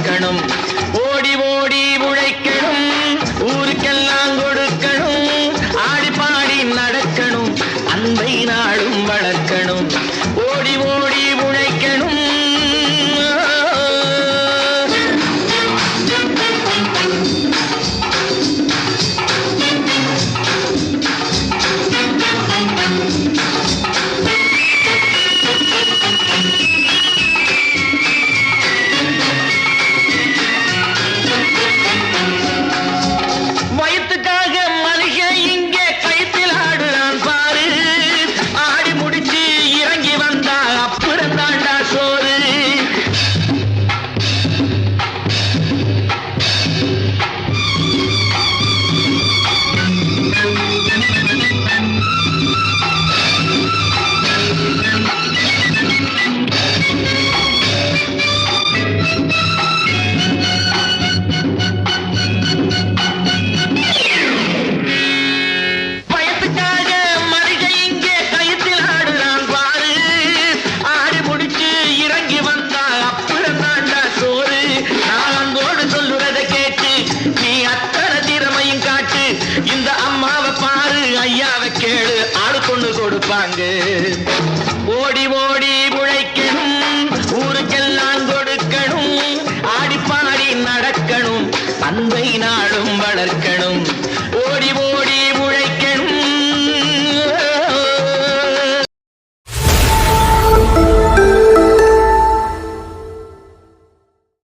கணம் கொடுப்பாங்க ஓடி ஓடி முளைக்கணும் ஊருக்கெல்லாம் கொடுக்கணும் ஆடிப்பாடி நடக்கணும் அன்பை நாளும் வளர்க்கணும்.